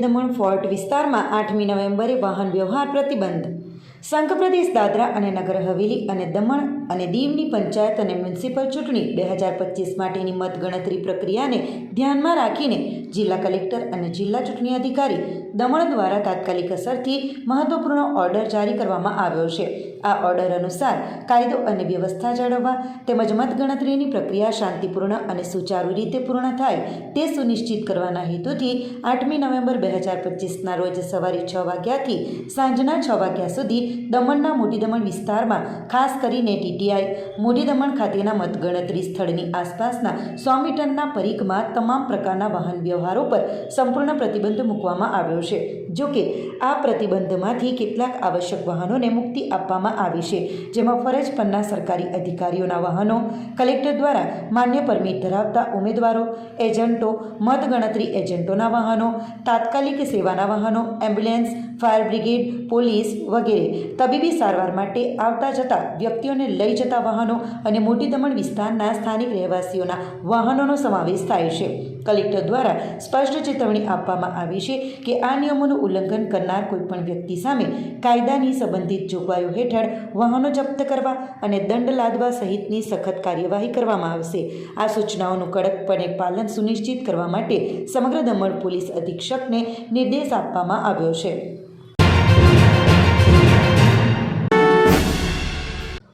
Daman fort વિસ્તારમાં આઠમી નવેમ્બરે વાહન વ્યવહાર પ્રતિબંધ સંઘ પ્રદેશ દાદરા અને નગર હવેલી અને દમણ અને દીવની પંચાયત અને મ્યુનિસિપલ ચૂંટણી બે હજાર પચીસ માટેની મતગણતરી પ્રક્રિયાને ધ્યાનમાં રાખીને જિલ્લા કલેક્ટર અને જિલ્લા ચૂંટણી અધિકારી દમણ દ્વારા તાત્કાલિક અસરથી મહત્વપૂર્ણ ઓર્ડર જારી કરવામાં આવ્યો છે. આ ઓર્ડર અનુસાર કાયદો અને વ્યવસ્થા જાળવવા તેમજ મતગણતરીની પ્રક્રિયા શાંતિપૂર્ણ અને સુચારુ રીતે પૂર્ણ થાય તે સુનિશ્ચિત કરવાના હેતુથી આઠમી નવેમ્બર બે હજાર પચીસના રોજ સવારે છ વાગ્યાથી સાંજના છ વાગ્યા સુધી દમણના મોટી દમણ વિસ્તારમાં, ખાસ કરીને ટીટીઆઈ મોટી દમણ ખાતેના મતગણતરી સ્થળની આસપાસના સો મીટરના પરિઘમાં તમામ પ્રકારના વાહન વ્યવહારો પર સંપૂર્ણ પ્રતિબંધ મૂકવામાં આવ્યો છે. જોકે, આ પ્રતિબંધમાંથી કેટલાક આવશ્યક વાહનોને મુક્તિ આપવામાં આવી છે, જેમાં ફરજ પરના સરકારી અધિકારીઓના વાહનો, કલેક્ટર દ્વારા માન્ય પરમિટ ધરાવતા ઉમેદવારો, એજન્ટો, મતગણતરી એજન્ટોના વાહનો, તાત્કાલિક સેવાના વાહનો, એમ્બ્યુલન્સ, ફાયર બ્રિગેડ, પોલીસ વગેરે તબીબી સારવાર માટે આવતા જતા વ્યક્તિઓને લઈ જતા વાહનો અને મોટી દમણ વિસ્તારના સ્થાનિક રહેવાસીઓના વાહનોનો સમાવેશ થાય છે. કલેક્ટર દ્વારા સ્પષ્ટ ચેતવણી આપવામાં આવી છે કે આ નિયમોનું ઉલ્લંઘન કરનાર કોઈપણ વ્યક્તિ સામે કાયદાની સંબંધિત જોગવાઈઓ હેઠળ વાહનો જપ્ત કરવા અને દંડ લાદવા સહિતની સખત કાર્યવાહી કરવામાં આવશે. આ સૂચનાઓનું કડકપણે પાલન સુનિશ્ચિત કરવા માટે સમગ્ર દમણ પોલીસ અધિક્ષકને નિર્દેશ આપવામાં આવ્યો છે.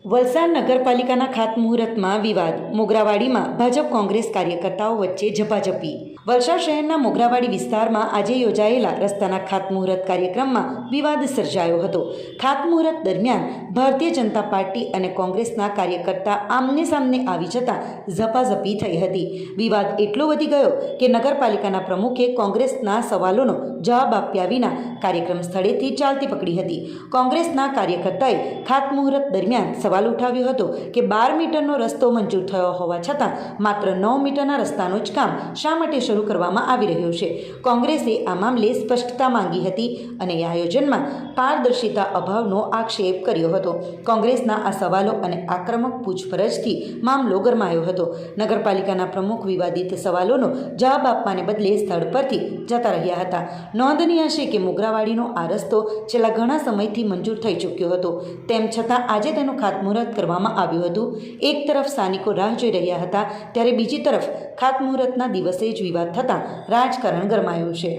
વલસાડ નગરપાલિકાના ખાતમુહૂર્તમાં વિવાદ. મોગરાવાડીમાં ભાજપ કોંગ્રેસ કાર્યકર્તાઓ વચ્ચે ઝપાઝપી. વલસાડ શહેરના મોગરાવાડી વિસ્તારમાં આજે યોજાયેલા રસ્તાના ખાતમુહૂર્ત કાર્યક્રમમાં વિવાદ સર્જાયો હતો. ખાતમુહૂર્ત દરમિયાન ભારતીય જનતા પાર્ટી અને કોંગ્રેસના કાર્યકર્તા આમને સામને આવી જતાં ઝપાઝપી થઈ હતી. વિવાદ એટલો વધી ગયો કે નગરપાલિકાના પ્રમુખે કોંગ્રેસના સવાલોનો જવાબ આપ્યા વિના કાર્યક્રમ સ્થળેથી ચાલતી પકડી હતી. કોંગ્રેસના કાર્યકર્તાએ ખાતમુહૂર્ત દરમિયાન સવાલ ઉઠાવ્યો હતો કે બાર મીટરનો રસ્તો મંજૂર થયો હોવા છતાં માત્ર નવ મીટરના રસ્તાનું જ કામ શા માટે શરૂ કરવામાં આવી રહ્યો છે. કોંગ્રેસે આ મામલે સ્પષ્ટતા માંગી હતી અને આયોજનમાં પારદર્શિતા અભાવનો આક્ષેપ કર્યો હતો. કોંગ્રેસના આ સવાલો અને આક્રમક પૂછપરછથી મામલો ગરમાયો હતો. નગરપાલિકાના પ્રમુખ વિવાદિત સવાલોનો જવાબ આપવાને બદલે સ્થળ પરથી જતા રહ્યા હતા. નોંધનીય છે કે મોગરાવાડીનો આ રસ્તો છેલ્લા ઘણા સમયથી મંજૂર થઈ ચૂક્યો હતો. તેમ છતાં આજે તેનું ખાતમુહૂર્ત કરવામાં આવ્યું હતું. એક તરફ સ્થાનિકો રાહ જોઈ રહ્યા હતા, ત્યારે બીજી તરફ ખાતમુહૂર્તના દિવસે જ વિવાદ થતાં રાજકારણ ગરમાયું છે.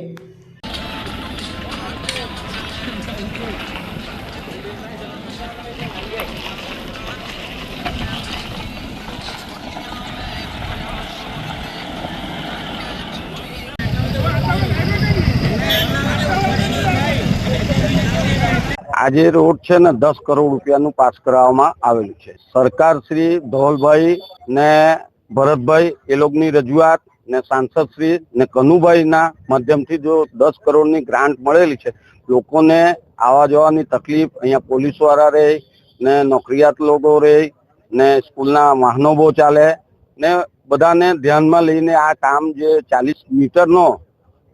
આજે રોડ છે ને દસ કરોડ રૂપિયાનું પાસ કરાવવામાં આવેલું છે. સરકાર શ્રી ધોલભાઈ ને ભરતભાઈ એ લોકોની રજૂઆત ને સાંસદશ્રી ને કનુભાઈના માધ્યમથી જો દસ કરોડની ગ્રાન્ટ મળેલી છે, લોકોને આવવા જવાની તકલીફ, અહીંયા પોલીસવાળા રહે ને નોકરિયાત લોકો રહે ને સ્કૂલના વાહનો બહુ ચાલે, ને બધાને ધ્યાનમાં લઈને આ કામ જે ચાલીસ મીટરનો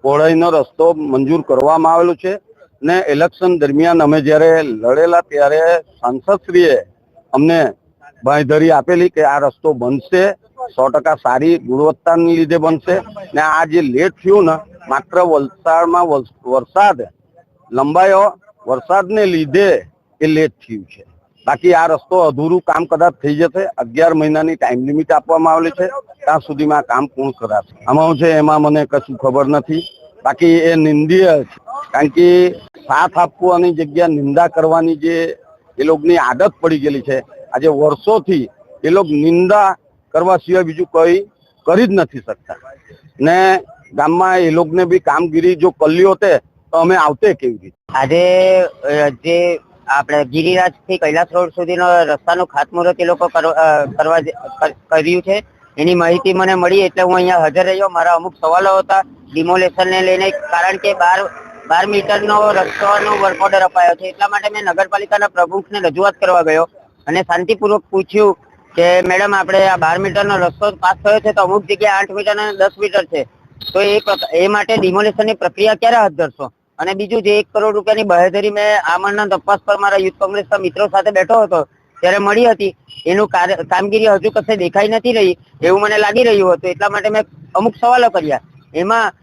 પહોળાઈનો રસ્તો મંજૂર કરવામાં આવેલો છે, ને ઇલેક્શન દરમિયાન અમે જ્યારે લડેલા ત્યારે સાંસદશ્રીએ અમને બાંયધરી આપેલી કે આ રસ્તો બનશે સો ટકા સારી ગુણવત્તાની લીધે બનશે. ને આ જે લેટ થયું ને, માત્ર વલસાડમાં વરસાદ, લંબાયો, વરસાદને લીધે એ લેટ થયું છે. બાકી આ રસ્તો અધૂરું કામ કદાચ થઈ જશે. અગિયાર મહિનાની ટાઈમ લિમિટ આપવામાં આવેલી છે. ત્યાં સુધીમાં કામ પૂર્ણ કરાશે. આમાં છે એમાં મને કશું ખબર નથી. બાકી એ નિંદીય છે. કારણ કે સાથ આપવાની જગ્યા નિંદા કરવાની જે એ લોકોની આદત પડી ગયેલી છે. આજે વર્ષોથી એ લોકો નિંદા કરવા સિવાય બીજું કઈ કરી જ નથી શકતા. ને ગામમાં એ લોકોને બી કામગીરી જો કરલી હોતે તો અમે આવતે કેવી રીતે? આજે જે આપણે ગિરિરાજથી કૈલાસ રોડ સુધીનો રસ્તાનું ખાતમુહૂર્ત એ લોકો કરવા કર્યું છે. એની માહિતી મને મળી એટલે હું અહીંયા હાજર રહ્યો. મારા અમુક સવાલો હતા ડિમોલેશન ને લઈને, કારણ કે બાર બાર મીટરનો રસ્તાનો વર્ક ઓર્ડર અપાયો છે. એટલા માટે મેં નગરપાલિકાના પ્રમુખને રજૂઆત કરવા ગયો અને શાંતિપૂર્વક પૂછ્યું કે મેડમ, આપણે આ બાર મીટરનો રસ્તો પાસ થયો છે તો અમુક જગ્યાએ આઠ મીટર અને દસ મીટર છે. તો એ એ માટે ડિમોલેશનની પ્રક્રિયા ક્યારે હાથ ધરશો? અને બીજું જે એક કરોડ રૂપિયાની બહેદરી મેં આમણના તપાસ પર મારા યુથ કોંગ્રેસના મિત્રો સાથે બેઠો હતો, ત્યારે મળી હતી. એનું કામગીરી હજુ કશે દેખાઈ નથી રહી, એવું મને લાગી રહ્યું હતું. એટલા માટે મેં અમુક સવાલો કર્યા. એમાં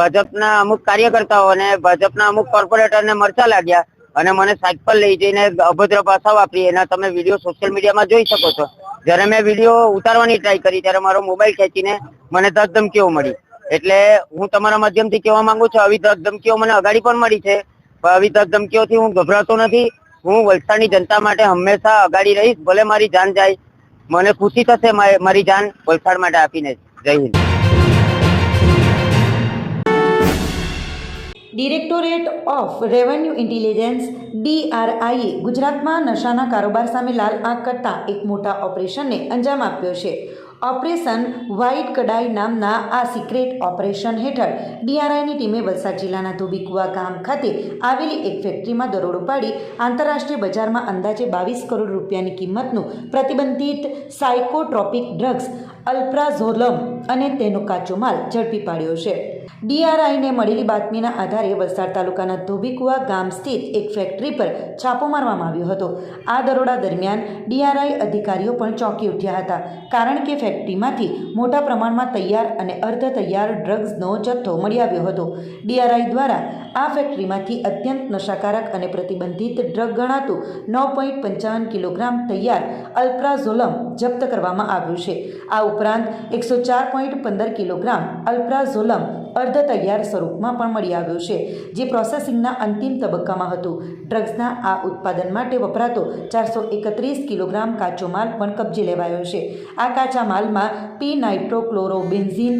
ભાજપના અમુક કાર્યકર્તાઓ અને ભાજપના અમુક કોર્પોરેટરને મરચા લાગ્યા અને મને પર લઈ જઈને અભદ્ર ભાષા વાપરી. એના તમે વીડિયો સોશિયલ મીડિયામાં જોઈ શકો છો. જ્યારે મેં વીડિયો ઉતારવાની ટ્રાય કરી, ત્યારે મારો મોબાઈલ ખેંચીને મને દસ ધમકીઓ મળી. એટલે હું તમારા માધ્યમથી કહેવા માંગુ છું, આવી દસ ધમકીઓ મને અગાડી પણ મળી છે. પણ આવી દસ ધમકીઓથી હું ગભરાતો નથી. હું વલસાડની જનતા માટે હંમેશા અગાડી રહીશ, ભલે મારી જાન જાય. મને ખુશી થશે મારી જાન વલસાડ માટે આપીને. Jai Hind. Directorate of revenue intelligence, ડીઆરઆઈએ, ગુજરાતમાં નશાના કારોબાર સામે લાલ આંખ કરતા એક મોટા ઓપરેશનને અંજામ આપ્યો છે. ઓપરેશન વ્હાઇટ કડાઈ નામના આ સિક્રેટ ઓપરેશન હેઠળ ડીઆરઆઈની ટીમે વલસાડ જિલ્લાના ધોબીકુવા ગામ ખાતે આવેલી એક ફેક્ટરીમાં દરોડો પાડી આંતરરાષ્ટ્રીય બજારમાં અંદાજે બાવીસ કરોડ રૂપિયાની કિંમતનું પ્રતિબંધિત સાયકોટ્રોપિક ડ્રગ્સ અલ્પ્રાઝોલમ અને તેનો કાચો માલ ઝડપી પાડ્યો છે. ડીઆરઆઈને મળેલી બાતમીના આધારે વલસાડ તાલુકાના ધોબીકુવા ગામ સ્થિત એક ફેક્ટરી પર છાપો મારવામાં આવ્યો હતો. આ દરોડા દરમિયાન ડીઆરઆઈ અધિકારીઓ પણ ચોંકી ઉઠ્યા હતા, કારણ કે ફેક્ટરીમાંથી મોટા પ્રમાણમાં તૈયાર અને અર્ધ તૈયાર ડ્રગ્સનો જથ્થો મળી આવ્યો હતો. ડીઆરઆઈ દ્વારા આ ફેક્ટરીમાંથી અત્યંત નશાકારક અને પ્રતિબંધિત ડ્રગ ગણાતું નવ પોઈન્ટ પંચાવન કિલોગ્રામ તૈયાર અલ્પ્રાઝોલમ જપ્ત કરવામાં આવ્યું છે. આ ઉપરાંત એકસો ચાર પોઈન્ટ પંદર કિલોગ્રામ અલ્પ્રાઝોલમ અર્ધ તૈયાર સ્વરૂપમાં પણ મળી આવ્યું છે, જે પ્રોસેસિંગના અંતિમ તબક્કામાં હતું. ડ્રગ્સના આ ઉત્પાદન માટે વપરાતો ચારસો એકત્રીસ કિલોગ્રામ કાચો માલ પણ કબજે લેવાયો છે. આ કાચા માલમાં P nitrochlorobenzene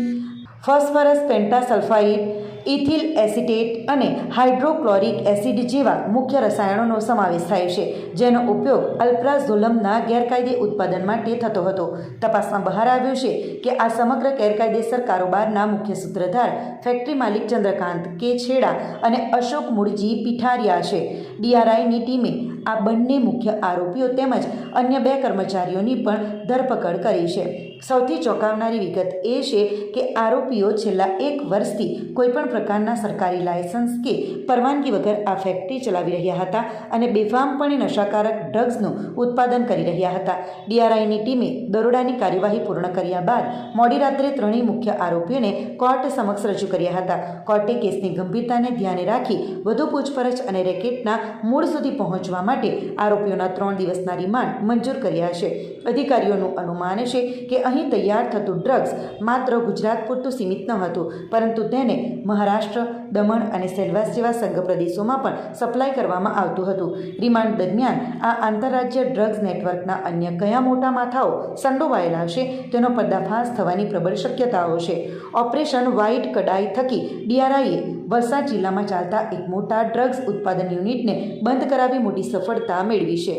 phosphorus pentasulphide ethyl acetate અને હાઇડ્રોક્લોરિક એસિડ જેવા મુખ્ય રસાયણોનો સમાવેશ થાય છે, જેનો ઉપયોગ અલ્પ્રાઝોલમના ગેરકાયદે ઉત્પાદન માટે થતો હતો. તપાસમાં બહાર આવ્યું છે કે આ સમગ્ર ગેરકાયદેસર કારોબારના મુખ્ય સૂત્રધાર, ફેક્ટરી માલિક ચંદ્રકાંત કે છેડા અને અશોક મૂળજી પીઠારિયા છે. ડીઆરઆઈની ટીમે આ બંને મુખ્ય આરોપીઓ તેમજ અન્ય બે કર્મચારીઓની પણ ધરપકડ કરી છે. સૌથી ચોંકાવનારી વિગત એ છે કે આરોપીઓ છેલ્લા એક વર્ષથી કોઈપણ પ્રકારના સરકારી લાયસન્સ કે પરવાનગી વગર આ ફેક્ટરી ચલાવી રહ્યા હતા અને બેફામપણે નશાકારક ડ્રગ્સનું ઉત્પાદન કરી રહ્યા હતા. ડીઆરઆઈની ટીમે દરોડાની કાર્યવાહી પૂર્ણ કર્યા બાદ મોડી રાત્રે ત્રણેય મુખ્ય આરોપીઓને કોર્ટ સમક્ષ રજૂ કર્યા હતા. કોર્ટે કેસની ગંભીરતાને ધ્યાને રાખી વધુ પૂછપરછ અને રેકેટના મૂળ સુધી પહોંચવા માટે આરોપીઓના ત્રણ દિવસના રિમાન્ડ મંજૂર કર્યા છે. અધિકારીઓનું અનુમાન છે કે અહીં તૈયાર થતું ડ્રગ્સ માત્ર ગુજરાત પૂરતું સીમિત ન હતું, પરંતુ તેને મહારાષ્ટ્ર, દમણ અને સેલવાસ જેવા સંઘ પ્રદેશોમાં પણ સપ્લાય કરવામાં આવતું હતું. રિમાન્ડ દરમિયાન આ આંતરરાજ્ય ડ્રગ્સ નેટવર્કના અન્ય કયા મોટા માથાઓ સંડોવાયેલા છે તેનો પર્દાફાશ થવાની પ્રબળ શક્યતાઓ છે. ઓપરેશન વ્હાઇટ કડાઈ થકી ડીઆરઆઈએ વલસાડ જિલ્લામાં ચાલતા એક મોટા ડ્રગ્સ ઉત્પાદન યુનિટને બંધ કરાવી મોટી સફળતા મેળવી છે.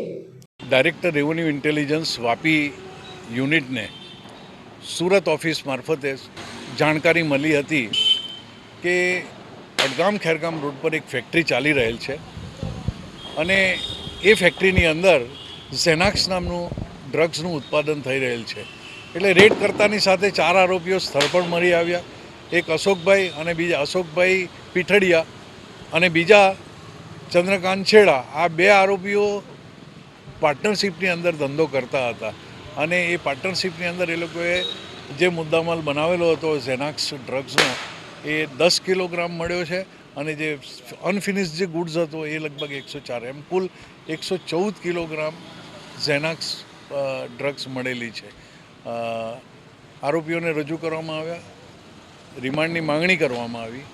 ડાયરેક્ટર રેવન્યુ ઇન્ટેલિજન્સ વાપી યુનિટને સુરત ઓફિસ મારફતે જાણકારી મળી હતી કે અડગામ ખેરગામ રોડ પર એક ફેક્ટરી ચાલી રહેલ છે અને એ ફેક્ટરીની અંદર ઝેનાક્સ નામનું ડ્રગ્સનું ઉત્પાદન થઈ રહેલ છે. એટલે રેડ કરતાની સાથે ચાર આરોપીઓ સ્થળ પર મળી આવ્યા. એક અશોકભાઈ અને બીજા અશોકભાઈ પીઠડિયા અને બીજા ચંદ્રકાંત છેડા. આ બે આરોપીઓ પાર્ટનરશિપની અંદર ધંધો કરતા હતા અને એ પાર્ટનરશિપની અંદર એ લોકોએ જે મુદ્દામાલ બનાવેલો હતો ઝેનાક્સ ડ્રગ્સનો, એ દસ કિલોગ્રામ મળ્યો છે અને જે અનફિનિશ જે ગુડ્સ હતો એ લગભગ એકસો ચાર એમ કુલ એકસો ચૌદ કિલોગ્રામ ઝેનાક્સ ડ્રગ્સ મળેલી છે. આરોપીઓને રજૂ કરવામાં આવ્યા. રિમાન્ડની માંગણી કરવામાં આવી.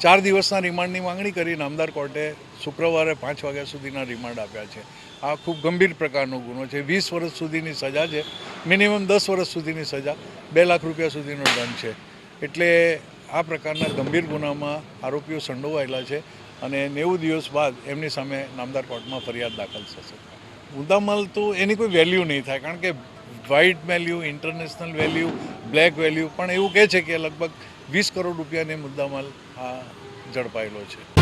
ચાર દિવસના રિમાન્ડની માંગણી કરી નામદાર કોર્ટે શુક્રવારે પાંચ વાગ્યા સુધીના રિમાન્ડ આપ્યા છે. આ ખૂબ ગંભીર પ્રકારનો ગુનો છે. વીસ વર્ષ સુધીની સજા છે. મિનિમમ દસ વર્ષ સુધીની સજા. બે લાખ રૂપિયા સુધીનો દંડ છે. એટલે આ પ્રકારના ગંભીર ગુનામાં આરોપીઓ સંડોવાયેલા છે અને નેવું દિવસ બાદ એમની સામે નામદાર કોર્ટમાં ફરિયાદ દાખલ થશે. મુદ્દામાલ તો એની કોઈ વેલ્યુ નહીં થાય, કારણ કે white value, international value, black value, પણ એવું કહે છે કે લગભગ વીસ કરોડ રૂપિયાની મુદ્દામાલ આ ઝડપાયેલો છે.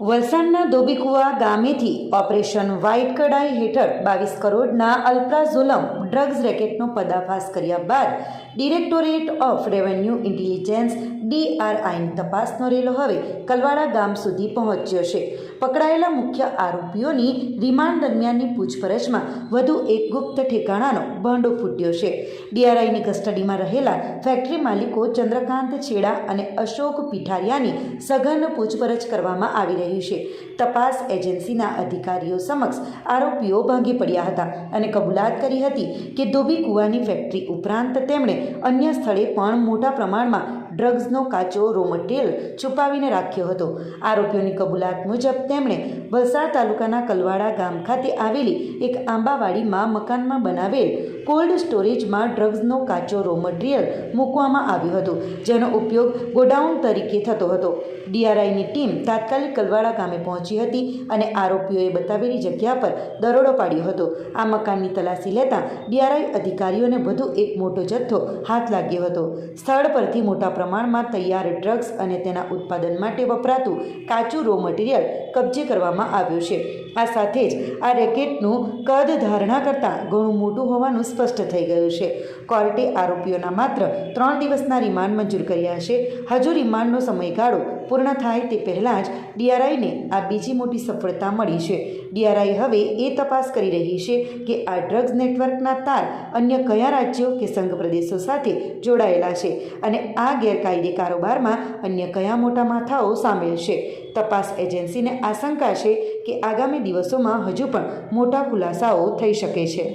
વલસાડના ધોબીકુવા ગામેથી ઓપરેશન વ્હાઇટ કડાઈ હેઠળ બાવીસ કરોડના અલ્પ્રાઝોલમ ડ્રગ્સ રેકેટનો પર્દાફાશ કર્યા બાદ ડિરેક્ટોરેટ ઓફ રેવન્યુ ઇન્ટેલિજન્સ ડીઆરઆઈની તપાસનો રેલો હવે કલવાડા ગામ સુધી પહોંચ્યો છે. પકડાયેલા મુખ્ય આરોપીઓની રિમાન્ડ દરમિયાનની પૂછપરછમાં વધુ એક ગુપ્ત ઠેકાણાનો ભાંડો ફૂટ્યો છે. ડીઆરઆઈની કસ્ટડીમાં રહેલા ફેક્ટરી માલિકો ચંદ્રકાંત છેડા અને અશોક પીઠારિયાની સઘન પૂછપરછ કરવામાં આવી રહી છે. તપાસ એજન્સીના અધિકારીઓ સમક્ષ આરોપીઓ ભાંગી પડ્યા હતા અને કબૂલાત કરી હતી કે ધોબી કુવાની ફેક્ટરી ઉપરાંત તેમણે અન્ય સ્થળે પણ મોટા પ્રમાણમાં ડ્રગ્સનો કાચો રો મટીરિયલ છુપાવીને રાખ્યો હતો. આરોપીઓની કબૂલાત મુજબ તેમણે વલસાડ તાલુકાના કલવાડા ગામ ખાતે આવેલી એક આંબાવાડીમાં મકાનમાં બનાવેલ કોલ્ડ સ્ટોરેજમાં ડ્રગ્સનો કાચો રો મટીરિયલ મૂકવામાં આવ્યો હતો, જેનો ઉપયોગ ગોડાઉન તરીકે થતો હતો. ડીઆરઆઈની ટીમ તાત્કાલિક કલવાડા ગામે પહોંચી હતી અને આરોપીઓએ બતાવેલી જગ્યા પર દરોડો પાડ્યો હતો. આ મકાનની તલાશી લેતા ડીઆરઆઈ અધિકારીઓને વધુ એક મોટો જથ્થો હાથ લાગ્યો હતો. સ્થળ પરથી મોટા પ્રમાણમાં તૈયાર ડ્રગ્સ અને તેના ઉત્પાદન માટે વપરાતું કાચું રો મટીરિયલ કબજે કરવામાં આવ્યું છે. આ સાથે જ આ રેકેટનું કદ ધારણા કરતાં ઘણું મોટું હોવાનું સ્પષ્ટ થઈ ગયું છે. કોર્ટે આરોપીઓના માત્ર ત્રણ દિવસના રિમાન્ડ મંજૂર કર્યા છે. હજુ રિમાન્ડનો સમયગાળો પૂર્ણ થાય તે પહેલાં જ ડીઆરઆઈને આ બીજી મોટી સફળતા મળી છે. ડીઆરઆઈ હવે એ તપાસ કરી રહી છે કે આ ડ્રગ્સ નેટવર્કના તાર અન્ય કયા રાજ્યો કે સંઘ પ્રદેશો સાથે જોડાયેલા છે અને આ ગેરકાયદે કારોબારમાં અન્ય કયા મોટા માથાઓ સામેલ છે. તપાસ એજન્સીને આશંકા છે કે આગામી દિવસોમાં હજુ પણ મોટા ખુલાસાઓ થઈ શકે છે.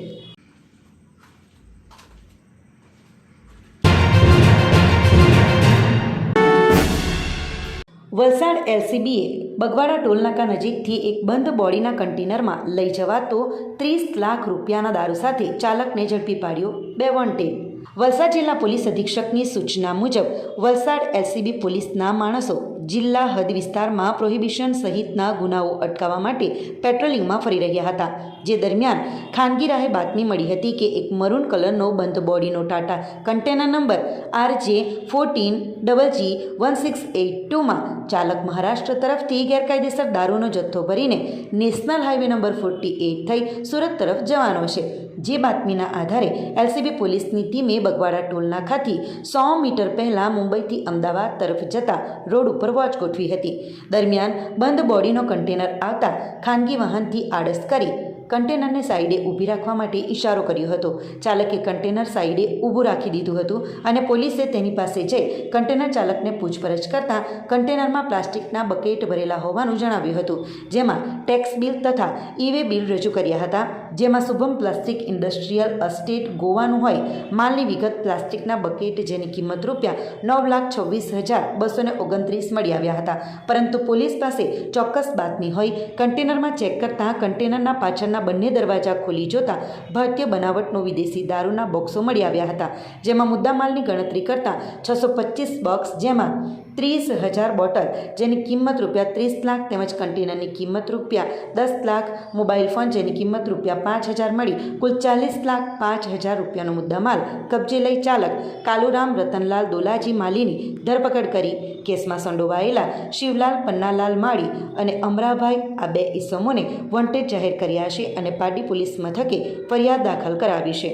વલસાડ એલસીબીએ બગવાડા ટોલનાકા નજીકથી એક બંધ બોડીના કન્ટેનરમાં લઈ જવાતો ત્રીસ લાખ રૂપિયાના દારૂ સાથે ચાલકને ઝડપી પાડ્યો બે વોન્ટેડ વલસાડ જિલ્લા પોલીસ અધિક્ષકની સૂચના મુજબ વલસાડ એલસીબી પોલીસના માણસો જિલ્લા હદ વિસ્તારમાં પ્રોહિબિશન સહિતના ગુનાઓ અટકાવવા માટે પેટ્રોલિંગમાં ફરી રહ્યા હતા, જે દરમિયાન ખાનગી રાહે બાતમી મળી હતી કે એક મરૂન કલરનો બંધ બોડીનો Tata container number R J fourteen double G one six eight ટુમાં ચાલક મહારાષ્ટ્ર તરફથી ગેરકાયદેસર દારૂનો જથ્થો ભરીને national highway number forty eight થઈ સુરત તરફ જવાનો છે. જે બાતમીના આધારે એલસીબી પોલીસની ટીમે બગવાડા ટોલનાખાથી સો મીટર પહેલાં મુંબઈથી અમદાવાદ તરફ જતા રોડ ઉપર વોચ ગોઠવી હતી. દરમિયાન બંધ બોડીનો કન્ટેનર આવતા ખાનગી વાહનથી આડસ કરી કન્ટેનરને સાઈડે ઊભી રાખવા માટે ઇશારો કર્યો હતો. ચાલકે કન્ટેનર સાઈડે ઊભું રાખી દીધું હતું અને પોલીસે તેની પાસે જઈ કન્ટેનર ચાલકને પૂછપરછ કરતાં કન્ટેનરમાં પ્લાસ્ટિકના બકેટ ભરેલા હોવાનું જણાવ્યું હતું, જેમાં ટેક્સ બિલ તથા ઈ-વે બિલ રજૂ કર્યા હતા. જેમાં શુભમ પ્લાસ્ટિક ઇન્ડસ્ટ્રીયલ અસ્ટેટ ગોવાનું હોય, માલની વિગત પ્લાસ્ટિકના બકેટ જેની કિંમત રૂપિયા નવ લાખ છવ્વીસ હજાર બસો ઓગણત્રીસ મળી આવ્યા હતા. પરંતુ પોલીસ પાસે ચોક્કસ બાતમી હોય, કન્ટેનરમાં ચેક કરતાં કન્ટેનરના પાછળના બંને દરવાજા ખોલી જોતા ભારતીય બનાવટનો વિદેશી દારૂના બોક્સો મળી આવ્યા હતા, જેમાં મુદ્દામાલની ગણતરી કરતાં છસો પચીસ બોક્સ જેમાં ત્રીસ હજાર બોટલ, જેની કિંમત રૂપિયા ત્રીસ લાખ તેમજ કન્ટેનરની કિંમત રૂપિયા દસ લાખ, મોબાઈલ ફોન જેની કિંમત રૂપિયા પાંચ હજાર મળી, કુલ ચાલીસ લાખ પાંચ હજાર રૂપિયાનો મુદ્દામાલ કબજે લઈ ચાલક કાલુરામ રતનલાલ દોલાજી માલીની ધરપકડ કરી. કેસમાં સંડોવાયેલા શિવલાલ, પન્નાલાલ માળી અને અમરાભાઈ આ બે ઈસમોને વોન્ટેડ જાહેર કર્યા છે અને પાડી પોલીસ મથકે ફરિયાદ દાખલ કરાવી છે.